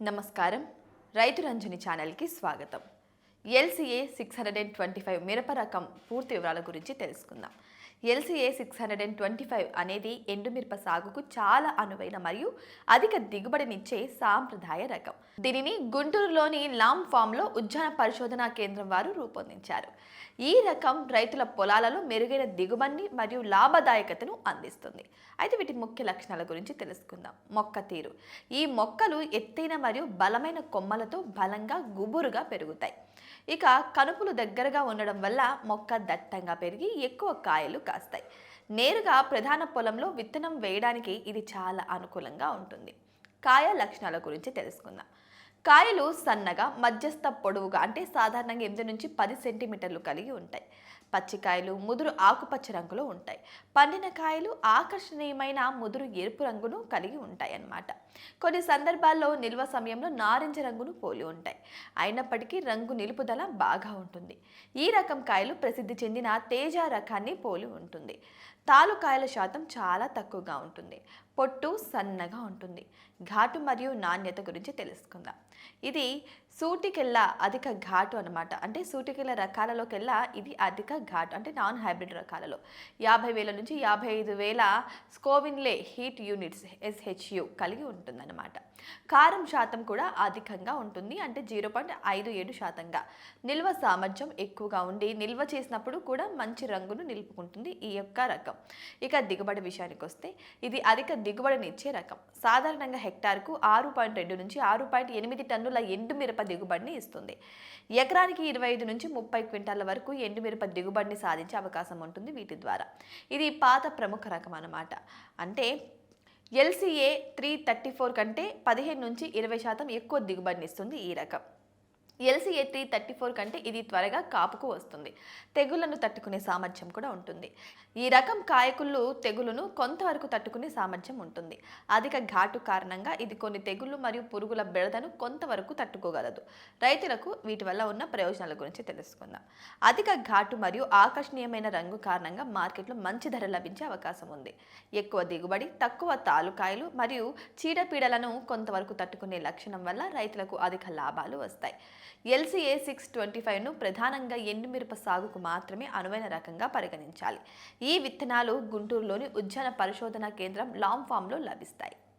నమస్కారం. రైతు రంజని ఛానల్కి స్వాగతం. LCA six hundred and twenty five మిరప రకం పూర్తి వివరాల గురించి తెలుసుకుందాం. LCA six hundred and twenty five అనేది ఎండుమిరప సాగుకు చాలా అనువైన మరియు అధిక దిగుబడినిచ్చే సాంప్రదాయ రకం. దీనిని గుంటూరులోని లామ్ ఫామ్లో ఉద్యాన పరిశోధనా కేంద్రం వారు రూపొందించారు. ఈ రకం రైతుల పొలాలలో మెరుగైన దిగుబడిని మరియు లాభదాయకతను అందిస్తుంది. అయితే వీటి ముఖ్య లక్షణాల గురించి తెలుసుకుందాం. మొక్క తీరు. ఈ మొక్కలు ఎత్తైన మరియు బలమైన కొమ్మలతో బలంగా గుబురుగా పెరుగుతాయి. ఇక కనుపులు దగ్గరగా ఉండడం వల్ల మొక్క దట్టంగా పెరిగి ఎక్కువ కాయలు కాస్తాయి. నేరుగా ప్రధాన పొలంలో విత్తనం వేయడానికి ఇది చాలా అనుకూలంగా ఉంటుంది. కాయ లక్షణాల గురించి తెలుసుకుందాం. కాయలు సన్నగా మధ్యస్థ పొడవుగా అంటే సాధారణంగా ఎనిమిది నుంచి పది సెంటీమీటర్లు కలిగి ఉంటాయి. పచ్చికాయలు ముదురు ఆకుపచ్చ రంగులో ఉంటాయి. పండిన కాయలు ఆకర్షణీయమైన ముదురు ఎరుపు రంగును కలిగి ఉంటాయి అన్నమాట కొన్ని సందర్భాల్లో నిల్వ సమయంలో నారింజ రంగును పోలి ఉంటాయి. అయినప్పటికీ రంగు నిలుపుదల బాగా ఉంటుంది. ఈ రకం కాయలు ప్రసిద్ధి చెందిన తేజ రకాన్ని పోలి ఉంటుంది. తాలుకాయల శాతం చాలా తక్కువగా ఉంటుంది. పొట్టు సన్నగా ఉంటుంది. ఘాటు మరియు నాణ్యత గురించి తెలుసుకుందాం. ఇది సూటికెల్లా అధిక ఘాటు అనమాట అంటే సూటికెళ్ళ రకాలలోకెల్లా ఇది అధిక ఘాటు అంటే నాన్ హైబ్రిడ్ రకాలలో. యాభై వేల నుంచి యాభై ఐదు వేల స్కోవిన్లే హీట్ యూనిట్స్ ఎస్హెచ్యు కలిగి ఉంటుందన్నమాట. కారం శాతం కూడా అధికంగా ఉంటుంది అంటే జీరో పాయింట్ ఐదు ఏడు శాతంగా. నిల్వ సామర్థ్యం ఎక్కువగా ఉండి నిల్వ చేసినప్పుడు కూడా మంచి రంగును నిలుపుకుంటుంది ఈ యొక్క రకం. ఇక దిగుబడి విషయానికి వస్తే ఇది అధిక దిగుబడినిచ్చే రకం. సాధారణంగా హెక్టార్కు ఆరు పాయింట్ రెండు నుంచి ఆరు పాయింట్ ఎనిమిది టన్నుల ఎండు మిరప దిగుబడిని ఇస్తుంది. ఎకరానికి ఇరవై ఐదు నుంచి ముప్పై క్వింటాల వరకు ఎండుమిరప దిగుబడిని సాధించే అవకాశం ఉంటుంది వీటి ద్వారా. ఇది పాత ప్రముఖ రకం అన్నమాట. అంటే ఎల్సీఏ త్రీ థర్టీ ఫోర్ కంటే పదిహేను నుంచి ఇరవై శాతం ఎక్కువ దిగుబడిని ఇస్తుంది ఈ రకం. ఎల్సీఏ త్రీ థర్టీ ఫోర్ కంటే ఇది త్వరగా కాపుకు వస్తుంది. తెగుళ్ళను తట్టుకునే సామర్థ్యం కూడా ఉంటుంది. ఈ రకం కాయకుళ్ళు తెగులును కొంతవరకు తట్టుకునే సామర్థ్యం ఉంటుంది. అధిక ఘాటు కారణంగా ఇది కొన్ని తెగుళ్ళు మరియు పురుగుల బెడదను కొంతవరకు తట్టుకోగలదు. రైతులకు వీటి వల్ల ఉన్న ప్రయోజనాల గురించి తెలుసుకుందాం. అధిక ఘాటు మరియు ఆకర్షణీయమైన రంగు కారణంగా మార్కెట్లో మంచి ధర లభించే అవకాశం ఉంది. ఎక్కువ దిగుబడి తక్కువ తాలుకాయలు మరియు చీడపీడలను కొంతవరకు తట్టుకునే లక్షణం వల్ల రైతులకు అధిక లాభాలు వస్తాయి. ఎల్సీఏ సిక్స్ ట్వంటీ ఫైవ్ను ప్రధానంగా ఎండుమిరప సాగుకు మాత్రమే అనువైన రకంగా పరిగణించాలి. ఈ విత్తనాలు గుంటూరులోని ఉద్యాన పరిశోధన కేంద్రం లాంగ్ ఫామ్లో లభిస్తాయి.